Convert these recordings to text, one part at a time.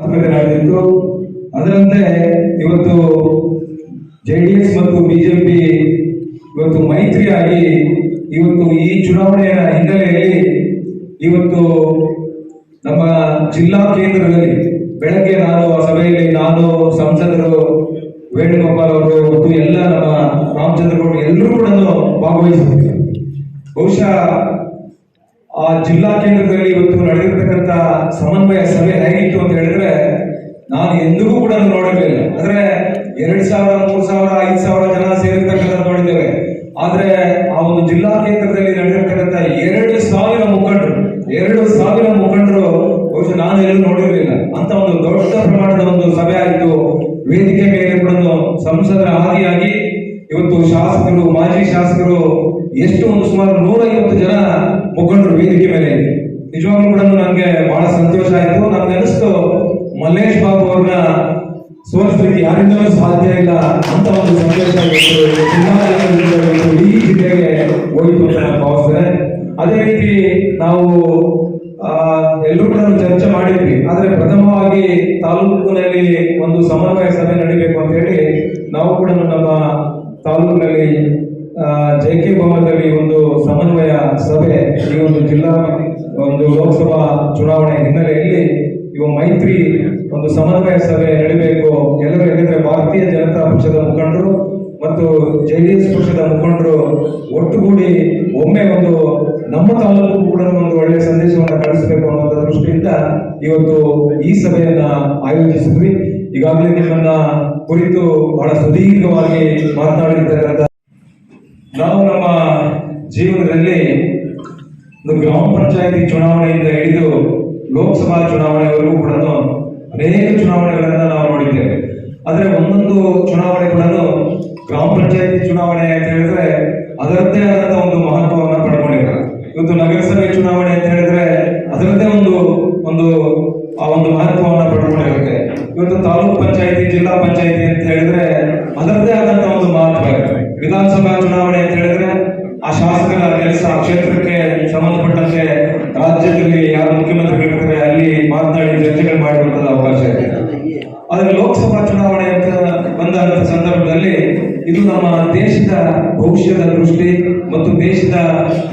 ಮಾಡಿತ್ತು ಅದರಂತೆ ಇವತ್ತು ಎಸ್ ಮತ್ತು ಬಿಜೆಪಿ ಇವತ್ತು ಮೈತ್ರಿಯಾಗಿ ಇವತ್ತು ಈ ಚುನಾವಣೆಯ ಹಿನ್ನೆಲೆಯಲ್ಲಿ ಇವತ್ತು ನಮ್ಮ ಜಿಲ್ಲಾ ಕೇಂದ್ರದಲ್ಲಿ ಬೆಳಗ್ಗೆ ನಾನು ಆ ಸಭೆಯಲ್ಲಿ ನಾನು ಸಂಸದರು ವೇಣುಗೋಪಾಲ್ ಅವರು ಮತ್ತು ಎಲ್ಲ ನಮ್ಮ ರಾಮಚಂದ್ರ ಗೌಡ ಎಲ್ಲರೂ ಕೂಡ ಭಾಗವಹಿಸಿದ್ರು ಬಹುಶಃ ಆ ಜಿಲ್ಲಾ ಕೇಂದ್ರದಲ್ಲಿ ಇವತ್ತು ನಡೆದಿರ್ತಕ್ಕಂಥ ಸಮನ್ವಯ ಸಭೆ ಹೇಗಿತ್ತು ಅಂತ ಹೇಳಿದ್ರೆ, ನಾನು ಎಂದಿಗೂ ಕೂಡ ನೋಡಿರಲಿಲ್ಲ. ಅಂದ್ರೆ ಎರಡ್ ಸಾವಿರ, ಮೂರ್ ಸಾವಿರ, ಐದ್ ಸಾವಿರ ಜನ ಸೇರಿರ್ತಕ್ಕಂಥ ನೋಡಿದ್ದೇವೆ. ಆದ್ರೆ ಆ ಒಂದು ಜಿಲ್ಲಾ ಕೇಂದ್ರದಲ್ಲಿ ನಡೆದಿರ್ತಕ್ಕಂಥ ಎರಡು ಸಾವಿರ ಮುಖಂಡರು, ಎರಡು ಸಾವಿರ ಮುಖಂಡರು ಬಹುಶಃ ನಾನು ಎಲ್ಲೂ ನೋಡಿರಲಿಲ್ಲ. ಅಂತ ಒಂದು ದೊಡ್ಡ ಪ್ರಮಾಣದ ಒಂದು ಸಭೆ ಆಯಿತು. ವೇದಿಕೆ ಮೇಲೆ ಕೂಡ ಸಂಸದರ ಆದಿಯಾಗಿ ಇವತ್ತು ಶಾಸಕರು, ಮಾಜಿ ಶಾಸಕರು ಎಷ್ಟು ಒಂದು ಸುಮಾರು ನೂರೈವತ್ತು ಜನ ಮುಖಂಡರು ವೇದಿಕೆ ಮೇಲೆ ನಿಜವಾಗ್ಲೂ ಕೂಡ ನನಗೆ ಬಹಳ ಸಂತೋಷ ಆಯಿತು. ನಮ್ಗೆ ಅನಿಸ್ತು, ಮಲ್ಲೇಶ್ ಬಾಬು ಅವ್ರನ್ನ ಸೋಲಿಸ್ಲಿಕ್ಕೆ ಯಾರಿಂದಲೂ ಸಾಧ್ಯ ಇಲ್ಲ ಅಂತ ಒಂದು ಸಂತೋಷ ಈ ಜಿಲ್ಲೆಗೆ ಹೋಯಿತು ಅಂತ ನಾನು ಭಾವಿಸ್ತೇನೆ. ಅದೇ ರೀತಿ ನಾವು ಎಲ್ಲರೂ ಕೂಡ ಚರ್ಚೆ ಮಾಡಿದ್ವಿ. ಆದ್ರೆ ಪ್ರಥಮವಾಗಿ ತಾಲೂಕಿನಲ್ಲಿ ಒಂದು ಸಮನ್ವಯ ಸಭೆ ನಡೀಬೇಕು ಅಂತ ಹೇಳಿ ನಾವು ಕೂಡ ನಮ್ಮ ತಾಲೂಕಿನಲ್ಲಿ ಜೆ ಕೆ ಭವನದಲ್ಲಿ ಒಂದು ಸಮನ್ವಯ ಸಭೆ, ಈ ಒಂದು ಜಿಲ್ಲಾ, ಒಂದು ಲೋಕಸಭಾ ಚುನಾವಣೆ ಹಿನ್ನೆಲೆಯಲ್ಲಿ ಇವ ಮೈತ್ರಿ ಒಂದು ಸಮನ್ವಯ ಸಭೆ ನಡೀಬೇಕು. ಎಲ್ಲರೂ ಯಾಕಂದ್ರೆ ಭಾರತೀಯ ಜನತಾ ಪಕ್ಷದ ಮುಖಂಡರು ಮತ್ತು ಜೆಡಿಎಸ್ ಪಕ್ಷದ ಮುಖಂಡರು ಒಟ್ಟುಗೂಡಿ ಒಮ್ಮೆ ಒಂದು ನಮ್ಮ ತಾಲೂಕು ಕೂಡ ಒಂದು ಒಳ್ಳೆಯ ಸಂದೇಶವನ್ನು ಕಳಿಸಬೇಕು ಅನ್ನುವಂಥ ದೃಷ್ಟಿಯಿಂದ ಇವತ್ತು ಈ ಸಭೆಯನ್ನ ಆಯೋಜಿಸಿದ್ವಿ. ಈಗಾಗಲೇ ನಿಮ್ಮನ್ನ ಕುರಿತು ಬಹಳ ಸುದೀರ್ಘವಾಗಿ ಮಾತನಾಡಿರ್ತಕ್ಕಂಥ ನಾವು ನಮ್ಮ ಜೀವನದಲ್ಲಿ ಒಂದು ಗ್ರಾಮ ಪಂಚಾಯತಿ ಚುನಾವಣೆಯಿಂದ ಹಿಡಿದು ಲೋಕಸಭಾ ಚುನಾವಣೆವರೆಗೂ ಕೂಡ ಅನೇಕ ಚುನಾವಣೆಗಳನ್ನ ನಾವು ನೋಡಿದ್ದೇವೆ. ಆದರೆ ಒಂದೊಂದು ಚುನಾವಣೆ ಕೂಡ ಗ್ರಾಮ ಪಂಚಾಯತಿ ಚುನಾವಣೆ ಅಂತ ಹೇಳಿದ್ರೆ ಅದರದ್ದೇ ಆದಂತ ಒಂದು ಮಹತ್ವವನ್ನು ಪಡ್ಕೊಂಡಿದ್ದಾರೆ. ಇವತ್ತು ನಗರಸಭೆ ಚುನಾವಣೆ ಅಂತ ಹೇಳಿದ್ರೆ ಅದರದ್ದೇ ಒಂದು ಒಂದು, ಆ ಒಂದು ಮಹತ್ವವನ್ನು ಪಡ್ಕೊಂಡಿರುತ್ತೆ. ಇವತ್ತು ತಾಲೂಕ್ ಪಂಚಾಯತಿ, ಜಿಲ್ಲಾ ಪಂಚಾಯತಿ ಅಂತ ಹೇಳಿದ್ರೆ ಅದರದ್ದೇ ಆದಂತ ಒಂದು ಮಹತ್ವ ಇರುತ್ತೆ. ವಿಧಾನಸಭಾ ಚುನಾವಣೆ ಅಂತ ಹೇಳಿದ್ರೆ ಆ ಶಾಸಕರ ಕೆಲಸ ಕ್ಷೇತ್ರಕ್ಕೆ ಸಂಬಂಧಪಟ್ಟಂತೆ ರಾಜ್ಯದಲ್ಲಿ ಯಾರು ಮುಖ್ಯಮಂತ್ರಿಗಳಿರ್ತಾರೆ ಅಲ್ಲಿ ಮಾತನಾಡಿ ಚರ್ಚೆಗಳು ಮಾಡುವಂತದ ಅವಕಾಶ ಇದೆ. ಆದ್ರೆ ಲೋಕಸಭಾ ಚುನಾವಣೆ ಅಂತ ಬಂದಂತ ಸಂದರ್ಭದಲ್ಲಿ ಇದು ನಮ್ಮ ದೇಶದ ಭವಿಷ್ಯದ ದೃಷ್ಟಿ ಮತ್ತು ದೇಶದ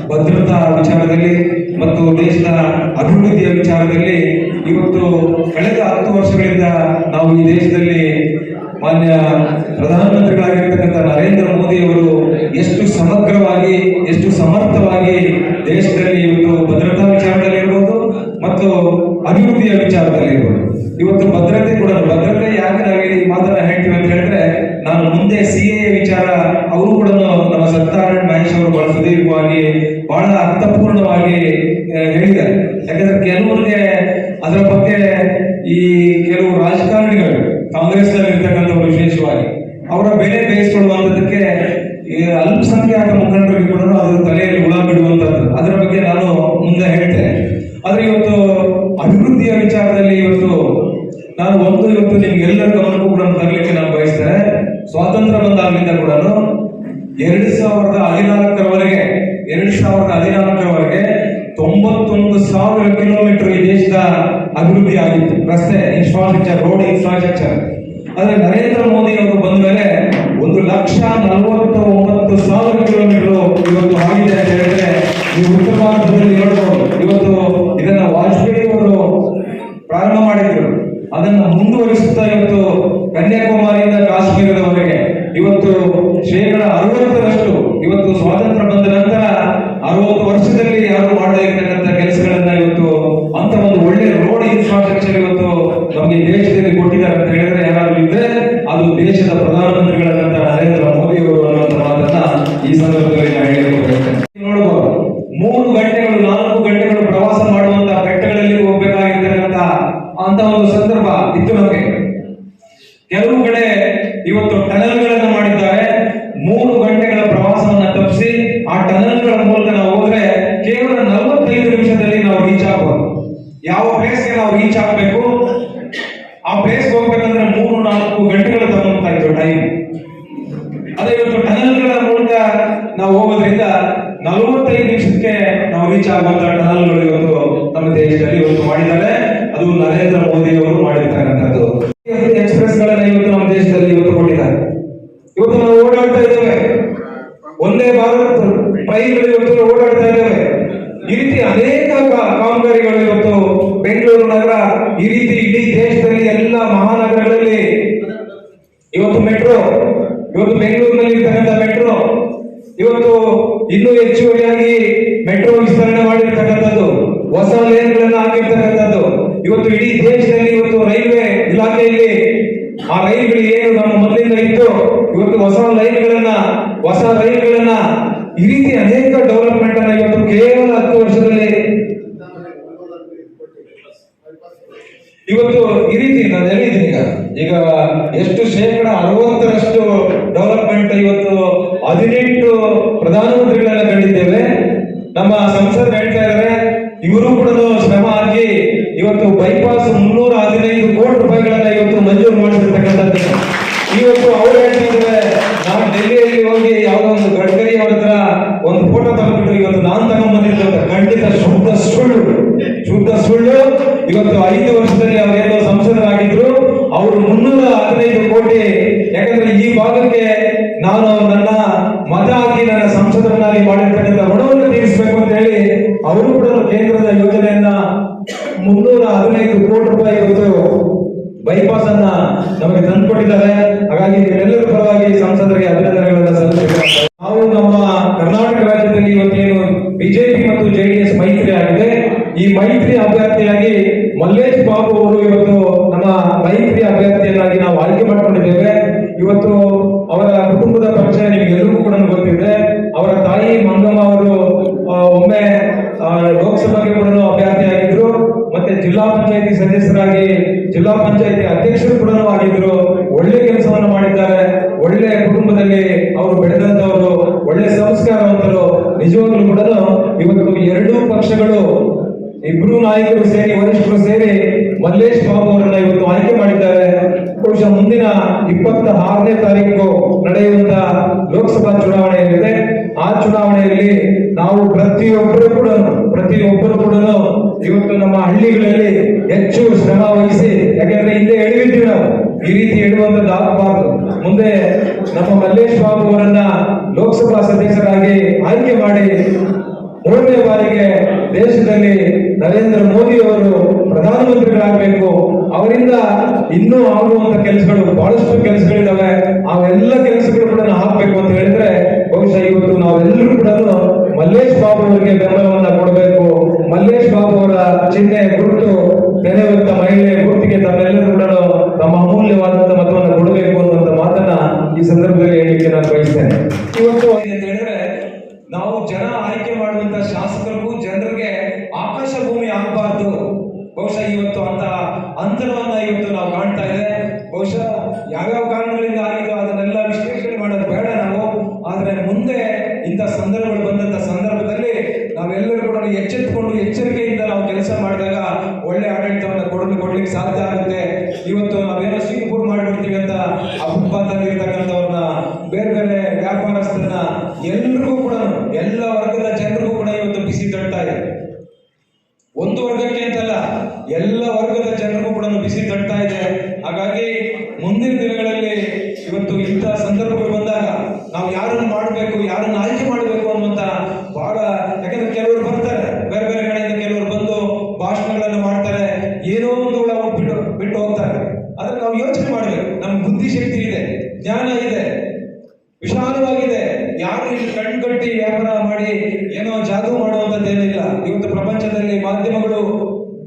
ಭದ್ರತಾ ವಿಚಾರದಲ್ಲಿ ಮತ್ತು ದೇಶದ ಅಭಿವೃದ್ಧಿಯ ವಿಚಾರದಲ್ಲಿ ಇವತ್ತು ಕಳೆದ ಹತ್ತು ವರ್ಷಗಳಿಂದ ನಾವು ಈ ದೇಶದಲ್ಲಿ ಮಾನ್ಯ ಅವರು ಎಷ್ಟು ಸಮಗ್ರವಾಗಿ, ಎಷ್ಟು ಸಮರ್ಥವಾಗಿ ದೇಶದಲ್ಲಿ ಇವತ್ತು ಭದ್ರತಾ ವಿಚಾರದಲ್ಲಿ ಇರ್ಬೋದು ಮತ್ತು ಅಭಿವೃದ್ಧಿಯ ವಿಚಾರದಲ್ಲಿ ಇರ್ಬೋದು. ಇವತ್ತು ಭದ್ರತೆ ಕೂಡ, ಭದ್ರತೆ ಯಾಕೆ ನಾವು ಈ ಮಾತನ್ನ ಹೇಳ್ತೀವಿ ಅಂತ ಹೇಳಿದ್ರೆ, ನಾನು ಮುಂದೆ ಸಿ ಎ ವಿಚಾರ ಅವರು ಕೂಡ ನಮ್ಮ ಸತ್ಯನಾರಾಯಣ ಮಹೇಶ್ ಅವರು ಬಹಳ ಸುದೀರ್ಘವಾಗಿ ಬಹಳ ಅರ್ಥಪೂರ್ಣವಾಗಿ ಹೇಳಿದ್ದಾರೆ. ಯಾಕಂದ್ರೆ ಕೆಲವರಿಗೆ ಅದರ ಬಗ್ಗೆ ಈ ಕೆಲವು ರಾಜಕಾರಣಿಗಳು ಕಾಂಗ್ರೆಸ್ನಲ್ಲಿ ಇರ್ತಕ್ಕಂಥವ್ರು ವಿಶೇಷವಾಗಿ ಅವರ ಬೆಲೆ ಈ ಅಲ್ಪಸಂಖ್ಯಾತ ಮುಖಂಡರಿಗೆ ಕೂಡ ಅದರ ತಲೆಯಲ್ಲಿ ಹುಳ ಬಿಡುವಂತದ್ದು. ಅದರ ಬಗ್ಗೆ ನಾನು ಮುಂದೆ ಹೇಳ್ತೇನೆ. ಆದರೆ ಇವತ್ತು ಅಭಿವೃದ್ಧಿಯ ವಿಚಾರದಲ್ಲಿ ಇವತ್ತು ನಾನು ಒಂದು ಇವತ್ತು ನಿಮ್ಗೆಲ್ಲರ ಗಮನಕ್ಕೂ ಕೂಡ ತರಲಿಕ್ಕೆ ನಾನು ಬಯಸ್ತೇನೆ. ಸ್ವಾತಂತ್ರ್ಯ ಬಂದಾಗಲಿಂದ ಕೂಡ ಎರಡು ಸಾವಿರದ ಹದಿನಾಲ್ಕರವರೆಗೆ, ಎರಡು ಸಾವಿರದ ಹದಿನಾಲ್ಕರವರೆಗೆ ತೊಂಬತ್ತೊಂದು ಸಾವಿರ ಕಿಲೋಮೀಟರ್ ಈ ದೇಶದ ಅಭಿವೃದ್ಧಿ ಆಗಿತ್ತು ರಸ್ತೆ ಇನ್ಫ್ರಾಸ್ಟ್ರಕ್ಚರ್ ರೋಡ್ ಇನ್ಫ್ರಾಸ್ಟ್ರಕ್ಚರ್ ಆದ್ರೆ ನರೇಂದ್ರ ಮೋದಿ ಅವರು ಬಂದ ಮೇಲೆ ಒಂದು ಲಕ್ಷ ನಲವತ್ತ ಒಂಬತ್ತು ಸಾವಿರ ಕಿಲೋಮೀಟರ್ ಇವತ್ತು ಆಗಿದೆ ಅಂತ ಹೇಳಿದ್ರೆ ನೀವು ಉತ್ತರ ಭಾರತದಲ್ಲಿ ನೋಡಬಹುದು ಇವತ್ತು ಇದನ್ನ ವಾಜಪೇಯಿ ಅವರು ಪ್ರಾರಂಭ ಮಾಡಿದ್ರು. ಅದನ್ನ ಮುಂದುವರಿಸುತ್ತಾ ಇವತ್ತು ಕನ್ಯಾಕುಮಾರಿಯಿಂದ ಕಾಶ್ಮೀರದವರೆಗೆ. ಇವತ್ತು ಶೇಕಡ ಅರವತ್ತರಷ್ಟು ಇವತ್ತು ಸ್ವಾತಂತ್ರ್ಯ ಬಂದ ನಂತರ ಅರವತ್ತು ವರ್ಷದಲ್ಲಿ ಯಾರು ಮಾಡದೇ ಇರ್ತಕ್ಕಂಥ ಕೆಲಸಗಳನ್ನ ಇವತ್ತು ಅಂತ ಒಂದು ಒಳ್ಳೆ ರೋಡ್ ಇನ್ಫ್ರಾಸ್ಟ್ರಕ್ಚರ್ ಇವತ್ತು ನಮಗೆ ದೇಶದಲ್ಲಿ ಕೊಟ್ಟಿದ್ದಾರೆ ಅಂತ ಹೇಳಿದ್ರೆ ಯಾರಾದ್ರೂ ಇದ್ರೆ ಅದು ದೇಶದ ಪ್ರಧಾನಮಂತ್ರಿಗಳಾದಂತ ನರೇಂದ್ರ ಮೋದಿ ಅವರು ಅನ್ನುವಂತ ಮಾತನ್ನ ಈ ಸಂದರ್ಭದಲ್ಲಿ ನಾನು ಹೇಳಲಿಕ್ಕೆ ಬಯಸ್ತೇನೆ ನೋಡಬಹುದು ಮೂರು ಗಂಟೆಗಳು ನಾಲ್ಕು ಗಂಟೆಗಳು ಪ್ರವಾಸ ಮಾಡುವಂತ ಬೆಟ್ಟಗಳಲ್ಲಿ ಹೋಗ್ಬೇಕಾಗಿರ್ತಕ್ಕಂಥ ಅಂತ ಒಂದು ಸಂದರ್ಭ ಇತ್ತು ನಮಗೆ ಕೆಲವು ಕಡೆ ಇವತ್ತು ಟನಲ್ಗಳನ್ನು ಮಾಡಿದ್ದಾರೆ. ಮೂರು ಗಂಟೆಗಳ ಪ್ರವಾಸವನ್ನ ತಪ್ಪಿಸಿ ಆ ಟನಲ್ಗಳ ಮೂಲಕ ನಾವು ಹೋದ್ರೆ ಕೇವಲ ನಲವತ್ತೈದು ನಿಮಿಷದಲ್ಲಿ ನಾವು ರೀಚ್ ಆಗ್ಬೋದು. ಯಾವ ಪ್ಲೇಸ್ಗೆ ನಾವು ರೀಚ್ ಆಗಬೇಕು? ಆ ಪ್ಲೇಸ್ಗೆ ಹೋಗ್ಬೇಕಂದ್ರೆ ಮೂರು ನಾಲ್ಕು ಗಂಟೆಗಳು ತಗೊಂತಾ ಇತ್ತು ಟೈಮ್ ಅದೇ ಇವತ್ತು ಟನಲ್ಗಳ ಮೂಲಕ ನಾವು ಹೋಗೋದ್ರಿಂದ ನಲವತ್ತೈದು ನಿಮಿಷಕ್ಕೆ ನಾವು ರೀಚ್ ಆಗುವಂತ ಟನಲ್ಗಳು ಇವತ್ತು ನಮ್ಮ ದೇಶದಲ್ಲಿ ಇವತ್ತು ಮಾಡಿದ್ದಾರೆ. ಅದು ನರೇಂದ್ರ ಮೋದಿ ಅವರು ಮಾಡಿರ್ತಕ್ಕಂಥದ್ದು ಓಡಾಡ್ತಾ ಇದ್ದೇವೆ ಒಂದೇ ಭಾರತ್ ಟ್ರೈನ್ಗಳು ಇವತ್ತು ಓಡಾಡ್ತಾ ಇದ್ದೇವೆ ಈ ರೀತಿ ಅನೇಕ ಕಾ- ಕಾಮಗಾರಿಗಳು ಇವತ್ತು ಬೆಂಗಳೂರು ನಗರ ಈ ರೀತಿ ಇಡೀ ದೇಶದಲ್ಲಿ ಎಲ್ಲ ಮಹಾನಗರಗಳಲ್ಲಿ ಇವತ್ತು ಮೆಟ್ರೋ ಇವತ್ತು ಬೆಂಗಳೂರಿನಲ್ಲಿ ಇರ್ತಕ್ಕಂಥ ಮೆಟ್ರೋ ಇವತ್ತು ಇನ್ನೂ ಹೆಚ್ಚುವರಿಯಾಗಿ ಮೆಟ್ರೋ ವಿಸ್ತರಣೆ ಮಾಡಿರ್ತಕ್ಕಂಥದ್ದು ಹೊಸ ಲೇನ್ಗಳನ್ನು ಹಾಕಿರ್ತಕ್ಕಂಥದ್ದು. ಇವತ್ತು ಇಡೀ ದೇಶದಲ್ಲಿ ಇವತ್ತು ರೈಲ್ವೆ ಇಲಾಖೆಯಲ್ಲಿ ಆ ರೈಲ್ಗಳು ಏನು ನಮ್ಮ ಮೊದಲಿಂದ ಇತ್ತು ಇವತ್ತು ಹೊಸ ಲೈನ್ಗಳನ್ನ ಹೊಸ ರೈಲ್ಗಳನ್ನ ಈ ರೀತಿ ಅನೇಕ ಡೆವಲಪ್ಮೆಂಟ್ ಅನ್ನ ಇವತ್ತು ಕೇವಲ ಹತ್ತು ವರ್ಷದಲ್ಲಿ ಇವತ್ತು ಈ ರೀತಿ ನಾನು ಹೇಳಿದ್ದೀನಿ ಈಗ. ಈಗ ಎಷ್ಟು ಶೇಕಡ ಅರವತ್ತರಷ್ಟು ಡೆವಲಪ್ಮೆಂಟ್ ಇವತ್ತು ಹದಿನೆಂಟು ಪ್ರಧಾನಮಂತ್ರಿಗಳನ್ನ ಕಂಡಿದ್ದೇವೆ. ನಮ್ಮ ಸಂಸದರು ಹೇಳ್ತಾ ಇದ್ದಾರೆ ಇವರು ಕೂಡ ಶ್ರಮ ಹಾಕಿ ಇವತ್ತು ಬೈಪಾಸ್ ಮುನ್ನೂರ ಹದಿನೈದು ಕೋಟಿ ರೂಪಾಯಿಗಳನ್ನ ಇವತ್ತು ಮಂಜೂರು ಮಾಡಿಸಿರ್ತಕ್ಕಂಥದ್ದು ಇವತ್ತು ಅವ್ರು ಹೇಳ್ತಾ ಇದ್ದಾರೆ ನಾವು ಡೆಲ್ಲಿಯಲ್ಲಿ ಹೋಗಿ ಯಾವುದೋ ಒಂದು ಗಡ್ಕರಿ ಅವ್ರ ಹತ್ರ ಒಂದು ಫೋಟೋ ತಗೊಂಡ್ಬಿಟ್ಟು ಇವತ್ತು ನಾನು ತಗೊಂಡ್ಬಂದಿದ್ದು ಅಂತ ಖಂಡಿತ ಶುದ್ಧ ಸುಳ್ಳು. Alexander ಸದಸ್ಯರಾಗಿ ಜಿಲ್ಲಾ ಪಂಚಾಯತಿ ಅಧ್ಯಕ್ಷರು ಕೂಡ ಆಗಿದ್ರು. ಒಳ್ಳೆ ಕೆಲಸವನ್ನು ಮಾಡಿದ್ದಾರೆ. ಒಳ್ಳೆ ಕುಟುಂಬದಲ್ಲಿ ಅವರು ಬೆಳೆದಂತವರು ಒಳ್ಳೆ ಸಂಸ್ಕಾರವಂತರು. ನಿಜವಾಗ್ಲೂ ಕೂಡ ಇವತ್ತು ಎರಡೂ ಪಕ್ಷಗಳು ಇಬ್ರು ನಾಯಕರು ಸೇರಿ, ವರಿಷ್ಠರು ಸೇರಿ ಮಲ್ಲೇಶ್ ಬಾಬು ಅವರನ್ನ ಇವತ್ತು ಆಯ್ಕೆ ಮಾಡಿದ್ದಾರೆ. ಬಹುಶಃ ಮುಂದಿನ ಇಪ್ಪತ್ತ ಆರನೇ ತಾರೀಕು ನಡೆಯುವಂತ ಲೋಕಸಭಾ ಚುನಾವಣೆ ಏನಿದೆ ಆ ಚುನಾವಣೆಯಲ್ಲಿ ನಾವು ಪ್ರತಿಯೊಬ್ಬರು ಕೂಡ ಪ್ರತಿಯೊಬ್ಬರು ಕೂಡ ಇವತ್ತು ನಮ್ಮ ಹಳ್ಳಿಗಳಲ್ಲಿ ಹೆಚ್ಚು ಶ್ರಮ ವಹಿಸಿ, ಯಾಕೆಂದ್ರೆ ಹಿಂದೆ ಎಳೆದಿದ್ವಿ ನಾವು. ಈ ರೀತಿ ಹೇಳುವಂತದ್ದು ಆಗಬಾರ್ದು. ಮುಂದೆ ನಮ್ಮ ಮಲ್ಲೇಶ್ ಬಾಬು ಅವರನ್ನ ಲೋಕಸಭಾ ಸದಸ್ಯರಾಗಿ ಆಯ್ಕೆ ಮಾಡಿ ಮೂರನೇ ಬಾರಿಗೆ ದೇಶದಲ್ಲಿ ನರೇಂದ್ರ ಮೋದಿ ಅವರು ಪ್ರಧಾನಮಂತ್ರಿಗಳಾಗಬೇಕು. ಅವರಿಂದ ಇನ್ನೂ ಆಗುವಂತ ಕೆಲಸಗಳು, ಬಹಳಷ್ಟು ಕೆಲಸಗಳಿದಾವೆ ಅವೆಲ್ಲ ಕೆಲಸಗಳು ಕೂಡ ಹಾಕ್ಬೇಕು ಅಂತ ಹೇಳಿದ್ರೆ ಬಹುಶಃ ಇವತ್ತು ನಾವೆಲ್ಲರೂ ಕೂಡ ಮಲ್ಲೇಶ್ ಬಾಬು ಅವರಿಗೆ ಬೆಂಬಲವನ್ನ ಕೊಡಬೇಕು ಮಲ್ಲೇಶ್ ಬಾಬು ಅವರ ಚಿಹ್ನೆ ಗುರುತು ತೆನೆ ಹೊತ್ತ ಮಹಿಳೆ ಗುರುತಿಗೆ ತಮ್ಮೆಲ್ಲರೂ ಕೂಡ ತಮ್ಮ ಅಮೂಲ್ಯವಾದಂತ ಮತವನ್ನ ಕೊಡಬೇಕು ಅನ್ನುವಂತ ಮಾತನ್ನ ಈ ಸಂದರ್ಭದಲ್ಲಿ ಹೇಳಲಿಕ್ಕೆ ನಾನು ಬಯಸ್ತೇನೆ ಇವತ್ತು ಅಂತ ಹೇಳಿದ್ರೆ ನಾವು ಜನ ಆಯ್ಕೆ ಮಾಡುವಂತ ಶಾಸಕರಿಗೂ ಜನರಿಗೆ ಆಕಾಶ ಭೂಮಿ ಆಗಬಾರ್ದು ಬಹುಶಃ ಇವತ್ತು ಅಂತ ಅಂತರವನ್ನ ಇವತ್ತು ನಾವು ಕಾಣ್ತಾ ಇದೆ. ಬಹುಶಃ ಯಾವ್ಯಾವ ಕಾರಣಗಳಿಂದ ಆಗಿದೋ ಅದನ್ನೆಲ್ಲ ವಿಶ್ಲೇಷಣೆ ಮಾಡೋದು ಬೇಡ ನಾವು. ಆದ್ರೆ ಮುಂದೆ ಇಂಥ ಸಂದರ್ಭಗಳು ಬಂದಂತ ಸಂದರ್ಭದಲ್ಲಿ ನಾವೆಲ್ಲರೂ ಕೂಡ ಎಚ್ಚೆತ್ತುಕೊಂಡು ಎಚ್ಚರಿಕೆಯಿಂದ ನಾವು ಕೆಲಸ ಮಾಡಿದಾಗ ಒಳ್ಳೆ ಆಡಳಿತವನ್ನು ಕೊಡಲು ಕೊಡ್ಲಿಕ್ಕೆ ಸಾಧ್ಯ ಆಗುತ್ತೆ. ಇವತ್ತು ನಾವೇನೋ ಸಿಂಗಪುರ್ ಮಾಡಿಬಿಡ್ತೀವಿ ಅಂತ ಆ ಫುಟ್ಪಾತ್ ಇರ್ತಕ್ಕಂಥವ್ರನ್ನ ಬೇರೆ ಬೇರೆ ವ್ಯಾಪಾರಸ್ಥರನ್ನ, ಎಲ್ರಿಗೂ ಕೂಡ ಎಲ್ಲ ವರ್ಗದ ಜನರಿಗೂ ಕೂಡ ಇವತ್ತು ಬಿಸಿ ತಟ್ತಾ ಇದೆ ಒಂದು ವರ್ಗಕ್ಕೆ ಅಂತಲ್ಲ ಎಲ್ಲ ವರ್ಗದ ಜನರಿಗೂ ಕೂಡ ಬಿಸಿ ತಟ್ತಾ ಇದೆ ಹಾಗಾಗಿ ಮುಂದಿನ ದಿನಗಳಲ್ಲಿ ಇವತ್ತು ಇಂಥ ಸಂದರ್ಭಗಳು ಬಂದಾಗ ನಾವು ಯಾರನ್ನು ಮಾಡಬೇಕು ಯಾರನ್ನು ಆಯ್ಕೆ ಮಾಡಬೇಕು ಅನ್ನುವಂತ ಬಹಳ ಯಾಕಂದ್ರೆ ಕೆಲವರು ಬರ್ತಾರೆ ಬೇರೆ ಬೇರೆ ಕಡೆಯಿಂದ ಕೆಲವರು ಬಂದು ಭಾಷಣಗಳನ್ನು ಮಾಡ್ತಾರೆ ಏನೋ ಒಂದು ಹುಳ ಬಿಟ್ಟು ಬಿಟ್ಟು ಹೋಗ್ತಾರೆ ಆದ್ರೆ ನಾವು ಯೋಚನೆ ಮಾಡಬೇಕು ನಮ್ಮ ಬುದ್ಧಿಶಕ್ತಿ ಇದೆ ಜ್ಞಾನ ಇದೆ ವಿಶಾಲವಾಗಿದೆ ಯಾರು ಕಣ್ಕಟ್ಟಿ ವ್ಯಾಪಾರ ಮಾಡಿ ಏನೋ ಜಾದೂ ಮಾಡುವಂತದ್ದೇನಿಲ್ಲ ಇವತ್ತು ಪ್ರಪಂಚದಲ್ಲಿ ಮಾಧ್ಯಮಗಳು,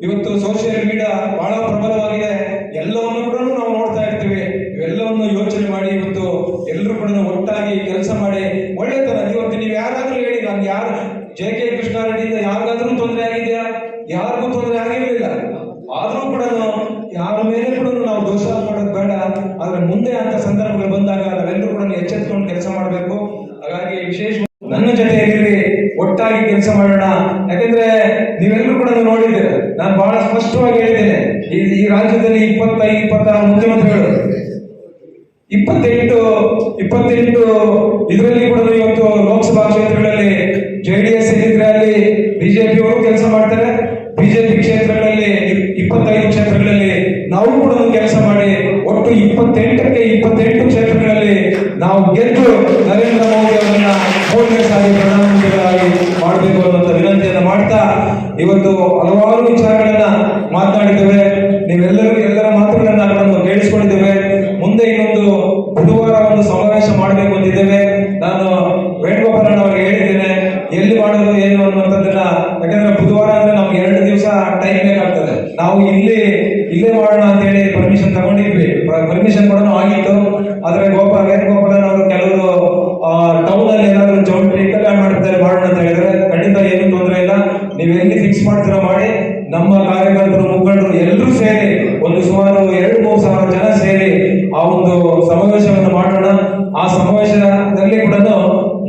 ಇವತ್ತು ಸೋಷಿಯಲ್ ಮೀಡಿಯಾ ಬಹಳ ಪ್ರಬಲವಾಗಿದೆ. ಎಲ್ಲವನ್ನು ಕೂಡ ನಾವು ನೋಡ್ತಾ ಇರ್ತೀವಿ. ಇವೆಲ್ಲವನ್ನು ಯೋಚನೆ ಮಾಡಿ ಇವತ್ತು ಎಲ್ಲರೂ ಕೂಡ ಒಟ್ಟಾಗಿ ಕೆಲಸ ಮಾಡಿ. ಒಳ್ಳೆತನ ಇವತ್ತು ನೀವು ಯಾರಾದ್ರೂ ಹೇಳಿ, ನಾನು ಯಾರು ಜೆ ಕೆ ಕೃಷ್ಣಾರೆಡ್ಡಿಯಿಂದ ಯಾರಿಗಾದ್ರೂ ತೊಂದರೆ ಆಗಿದೆಯಾ? ಯಾರಿಗೂ ತೊಂದರೆ ಆಗಿರಲಿಲ್ಲ. ಆದ್ರೂ ಕೂಡ ಯಾರ ಮೇಲೆ ಕೂಡ ನಾವು ದೋಷ ಮಾಡೋದು ಬೇಡ. ಆದ್ರೆ ಮುಂದೆ ಅಂತ ಸಂದರ್ಭಗಳು ಬಂದಾಗ ನಾವೆಲ್ಲರೂ ಕೂಡ ಎಚ್ಚೆತ್ಕೊಂಡು ಕೆಲಸ ಮಾಡಬೇಕು. ಫಿಕ್ಸ್ ಮಾಡ್ತೀರಾ ಮಾಡಿ, ನಮ್ಮ ಕಾರ್ಯಕರ್ತರು, ಮುಖಂಡರು ಎಲ್ಲರೂ ಸೇರಿ ಒಂದು ಸುಮಾರು ಎರಡು, ಮೂರು ಸಾವಿರ ಜನ ಸೇರಿ ಆ ಒಂದು ಸಮಾವೇಶವನ್ನು ಮಾಡೋಣ. ಆ ಸಮಾವೇಶದಲ್ಲಿ ಕೂಡ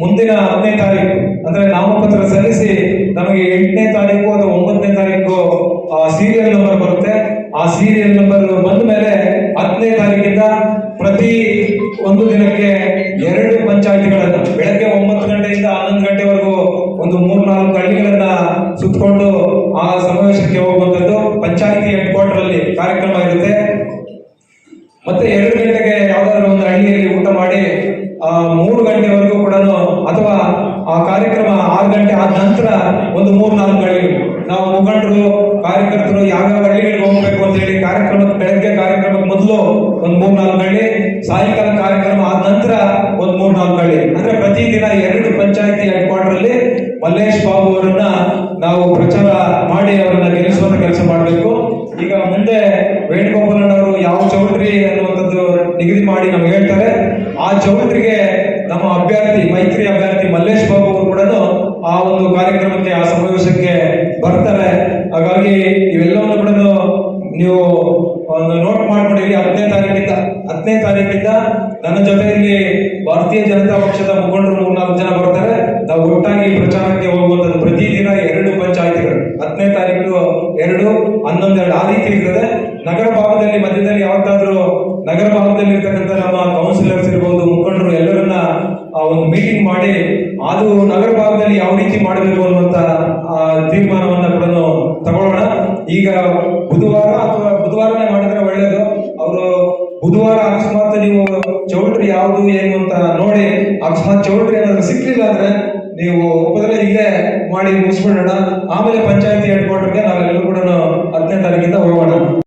ಮುಂದಿನ ಹತ್ತನೇ ತಾರೀಕು, ಅಂದ್ರೆ ನಾಮಪತ್ರ ಸಲ್ಲಿಸಿ ನಮಗೆ ಎಂಟನೇ ತಾರೀಕು ಅಥವಾ ಒಂಬತ್ತನೇ ತಾರೀಕು ಸೀರಿಯಲ್ ನಂಬರ್ ಬರುತ್ತೆ. ಆ ಸೀರಿಯಲ್ ನಂಬರ್ ಬಂದ ಮೇಲೆ ಹತ್ತನೇ ತಾರೀಕಿಂದ ಪ್ರತಿ ಒಂದು ದಿನಕ್ಕೆ ಎರಡು ಪಂಚಾಯತಿಗಳನ್ನ ಬೆಳಗ್ಗೆ ಒಂಬತ್ತು ಗಂಟೆಯಿಂದ ಹನ್ನೊಂದು ಗಂಟೆವರೆಗೂ ಒಂದು ಮೂರ್ ನಾಲ್ಕು ಹಳ್ಳಿಗಳನ್ನ ಸುತ್ತಕೊಂಡು ಆ ಸಮಾವೇಶಕ್ಕೆ ಹೋಗುವಂತದ್ದು ಪಂಚಾಯತಿ ಹೆಡ್ ಕ್ವಾರ್ಟರ್ ಅಲ್ಲಿ ಕಾರ್ಯಕ್ರಮ ಇರುತ್ತೆ ಮತ್ತೆ ಎರಡು ಗಂಟೆಗೆ ಯಾವ್ದಾದ್ರು ಒಂದು ಹಳ್ಳಿಯಲ್ಲಿ ಊಟ ಮಾಡಿ ಆ ಮೂರು ಗಂಟೆವರೆಗೂ ಕೂಡ ಅಥವಾ ಆ ಕಾರ್ಯಕ್ರಮ ಆರು ಗಂಟೆ ಆದ ನಂತರ ಒಂದು ಮೂರು ನಾಲ್ಕು ಹಳ್ಳಿಗಳು ನಾವು ಮುಖಂಡರು ಕಾರ್ಯಕರ್ತರು ಯಾವ್ಯಾವ ಹಳ್ಳಿಗಳಿಗೆ ಹೋಗ್ಬೇಕು ಅಂತ ಹೇಳಿ ಕಾರ್ಯಕ್ರಮ ಬೆಳಗ್ಗೆ ಕಾರ್ಯಕ್ರಮಕ್ಕೆ ಮೊದಲು ಒಂದು ಮೂರ್ ನಾಲ್ಕು ಹಳ್ಳಿ, ಸಾಯಂಕಾಲ ಕಾರ್ಯಕ್ರಮ ಆದ ನಂತರ ಒಂದು ಮೂರ್ ನಾಲ್ಕು ಹಳ್ಳಿ. ಅಂದ್ರೆ ಪ್ರತಿದಿನ ಎರಡು ಪಂಚಾಯತಿ ಹೆಡ್ ಕ್ವಾರ್ಟರ್ ಅಲ್ಲಿ ಮಲ್ಲೇಶ್ ಬಾಬು ಅವರನ್ನ ನಾವು ಪ್ರಚಾರ ಮಾಡಿ ಅವರನ್ನ ಗೆಲ್ಲಿಸುವಂತ ಕೆಲಸ ಮಾಡಬೇಕು. ಈಗ ಮುಂದೆ ವೇಣುಗೋಪಾಲನ್ ಅವರು ಯಾವ ಚೌಟ್ರಿ ಅನ್ನುವಂಥದ್ದು ನಿಗದಿ ಮಾಡಿ ನಮ್ಗೆ ಹೇಳ್ತಾರೆ. ಆ ಚೌಟ್ರಿಗೆ ನಮ್ಮ ಅಭ್ಯರ್ಥಿ, ಮೈತ್ರಿ ಅಭ್ಯರ್ಥಿ ಮಲ್ಲೇಶ್ ಬಾಬು ಅವರು ಕೂಡ ಆ ಒಂದು ಕಾರ್ಯಕ್ರಮಕ್ಕೆ, ಆ ಸಮಾವೇಶಕ್ಕೆ ಬರ್ತಾರೆ. ಹಾಗಾಗಿ ಇವೆಲ್ಲವನ್ನು ಕೂಡ ನೀವು ಒಂದು ನೋಟ್ ಮಾಡ್ಕೊಂಡಿರಿ ಹತ್ತನೇ ತಾರೀಕಿಂದ ಹತ್ತನೇ ತಾರೀಕಿಂದ ನನ್ನ ಜೊತೆಯಲ್ಲಿ ಭಾರತೀಯ ಜನತಾ ಪಕ್ಷದ ಮುಖಂಡರು ಮೂರ್ನಾಲ್ಕು ಜನ ಬರ್ತಾರೆ. ನಾವು ಒಟ್ಟಾಗಿ ಪ್ರಚಾರಕ್ಕೆ ಹೋಗುವಂಥದ್ದು ಪ್ರತಿದಿನ ಎರಡು ಪಂಚಾಯಿತಿಗಳು. ಹತ್ತನೇ ತಾರೀಕು ಎರಡು ಹನ್ನೊಂದೆರಡು ಆ ರೀತಿ ಇರ್ತದೆ. ನಗರ ಭಾಗದಲ್ಲಿ ಮಧ್ಯದಲ್ಲಿ ಯಾವತ್ತಾದ್ರೂ ನಗರ ಭಾಗದಲ್ಲಿ ಇರ್ತಕ್ಕಂಥ ನಮ್ಮ ಕೌನ್ಸಿಲರ್ಸ್ ಇರ್ಬೋದು